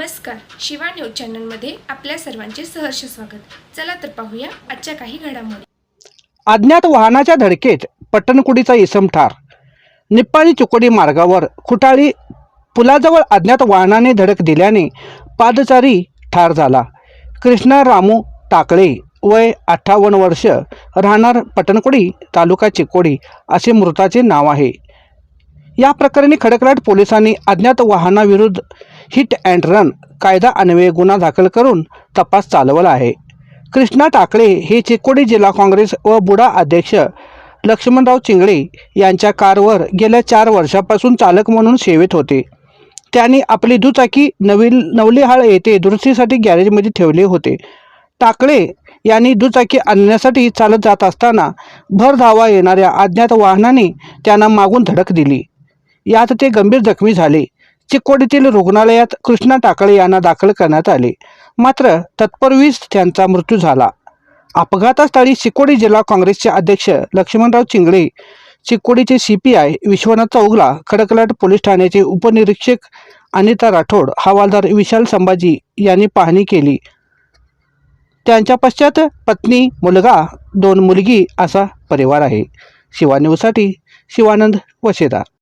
Shiva news चॅनलमध्ये आपल्या सर्वांचे सहर्ष स्वागत. चला तर पाहूया आजच्या काही घडामोडी. अज्ञात वाहनाच्या धडकेत पट्टणकुडीचा इसम ठार. निप्पाणी चुकोडी मार्गावर खुटाळी पुलाजवळ अज्ञात वाहनाने धडक दिल्याने पादचारी ठार झाला. कृष्णा रामू टाकळे वय अठ्ठावन्न वर्ष राहणार पटणकुडी तालुका चिकोडी असे मृताचे नाव आहे. या प्रकरणी खडकराट पोलिसांनी अज्ञात वाहनाविरुद्ध हिट अँड रन कायदा अन्वये गुन्हा दाखल करून तपास चालवला आहे. कृष्णा टाकळे हे चिकोडी जिल्हा काँग्रेस व बुडा अध्यक्ष लक्ष्मणराव चिंगळे यांच्या कारवर गेल्या चार वर्षापासून चालक म्हणून सेवेत होते. त्यांनी आपली दुचाकी नवीन नवलीहाळ येथे दुरुस्तीसाठी गॅरेजमध्ये ठेवले होते. टाकळे यांनी दुचाकी आणण्यासाठी चालत जात असताना भर धावा येणाऱ्या अज्ञात वाहनाने त्यांना मागून धडक दिली. यात ते गंभीर जखमी झाले. चिकोडीतील रुग्णालयात कृष्णा टाकळे यांना दाखल करण्यात आले. मात्र तत्पूर्वीच त्यांचा मृत्यू झाला. अपघातास्थळी चिकोडी जिल्हा काँग्रेसचे अध्यक्ष Laxmanrao Chingale चिकोडीचे C P I Vishwanath Chougala Khadaklat police ठाण्याचे उपनिरीक्षक अनिता राठोड हवालदार विशाल संभाजी यांनी पाहणी केली. त्यांच्या पश्चात पत्नी मुलगा दोन मुलगी असा परिवार आहे. शिवा न्यूजसाठी शिवानंद वशेदार